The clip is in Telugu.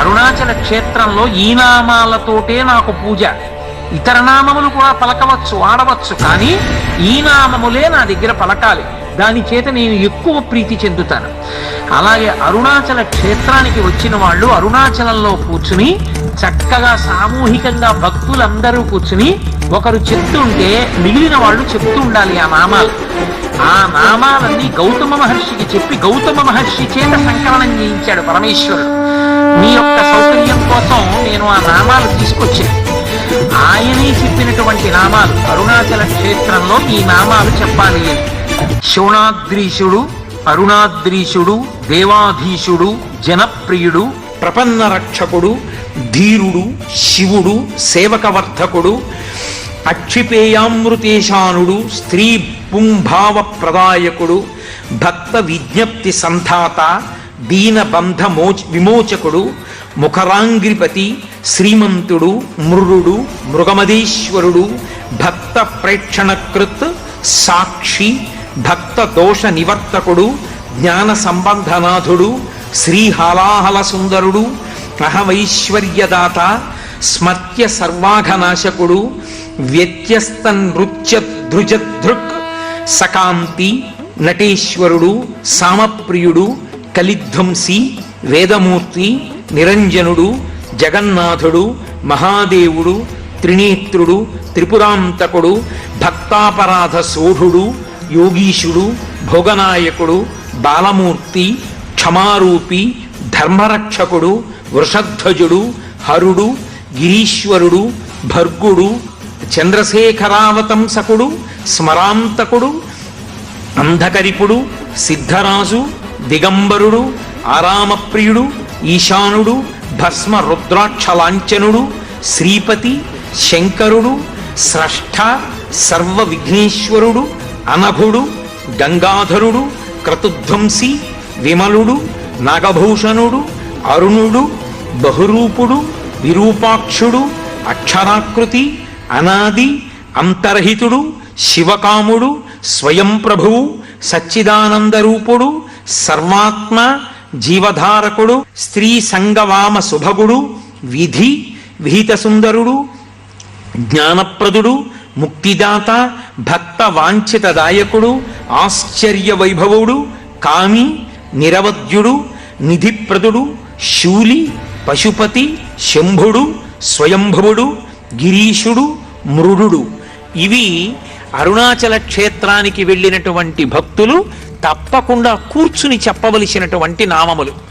అరుణాచల క్షేత్రంలో ఈ నామాలతోటే నాకు పూజ. ఇతర నామములు కూడా పలకవచ్చు ఆడవచ్చు కానీ ఈ నామములే నా దగ్గర పలకాలి. దాని చేత నేను ఎక్కువ ప్రీతి చెందుతాను. అలాగే అరుణాచల క్షేత్రానికి వచ్చిన వాళ్ళు అరుణాచలంలో కూర్చుని చక్కగా సామూహికంగా భక్తులందరూ కూర్చుని ఒకరు చెప్తుంటే మిగిలిన వాళ్ళు చెప్తూ ఉండాలి ఆ నామాలు ఆ నామాలన్నీ గౌతమ మహర్షికి చెప్పి గౌతమ మహర్షి చేత సంకలనం చేయించాడు పరమేశ్వరుడు. మీ యొక్క సౌకర్యం కోసం నేను ఆ నామాలు తీసుకొచ్చాను. ఆయనే చెప్పినటువంటి నామాలు అరుణాచల క్షేత్రంలో ఈ నామాలు చెప్పాలి అని. శివనాద్రీశుడు అరుణాద్రీశుడు దేవాధీశుడు జనప్రియుడు ప్రపన్న రక్షకుడు ధీరుడు శివుడు సేవకవర్ధకుడు అక్షిపేయామృతేశానుడు స్త్రీ పుంభావ ప్రదాయకుడు భక్త విజ్ఞప్తి సంధాత దీనబంధ మోచ విమోచకుడు ముఖరాంగ్రిపతి శ్రీమంతుడు మృరుడు మృగమదీశ్వరుడు భక్త ప్రేక్షణకృత్ సాక్షి భక్త దోష నివర్తకుడు జ్ఞాన సంబంధనాథుడు శ్రీహాలాహల సుందరుడు అహమైశ్వర్యదాత స్మర్త్య సర్వాఘనాశకుడు వ్యత్యస్త సకాంతి నటేశ్వరుడు సామప్రియుడు కలిధ్వంసి వేదమూర్తి నిరంజనుడు జగన్నాథుడు మహాదేవుడు త్రినేత్రుడు త్రిపురాంతకుడు భక్తాపరాధ సోఢుడు యోగీశుడు భోగనాయకుడు బాలమూర్తి క్షమారూపి ధర్మరక్షకుడు వృషధ్వజుడు హరుడు గిరీశ్వరుడు భర్గుడు చంద్రశేఖరావతంసకుడు స్మరాంతకుడు అంధకరిపుడు సిద్ధరాజు దిగంబరుడు ఆరామప్రియుడు ఈశానుడు భస్మ రుద్రాక్షలాంఛనుడు శ్రీపతి శంకరుడు స్రష్ట సర్వ విఘ్నేశ్వరుడు అనభుడు గంగాధరుడు క్రతుధ్వంసి విమలుడు నాగభూషణుడు అరుణుడు బహురూపుడు విరూపాక్షుడు అక్షరాకృతి అనాది అంతర్హితుడు శివకాముడు స్వయం ప్రభువు సచ్చిదానందరూపుడు సర్వాత్మ జీవధారకుడు స్త్రీ సంగవామ శుభగుడు విధి విహిత సుందరుడు జ్ఞానప్రదుడు ముక్తిదాత భక్త వాంఛితదాయకుడు ఆశ్చర్య వైభవుడు కామి నిరవద్యుడు నిధిప్రదుడు శూలి పశుపతి శంభుడు స్వయంభవుడు గిరీషుడు మృడు ఇవి అరుణాచల క్షేత్రానికి వెళ్ళినటువంటి భక్తులు తప్పకుండా కూర్చుని చెప్పవలసినటువంటి నామములు.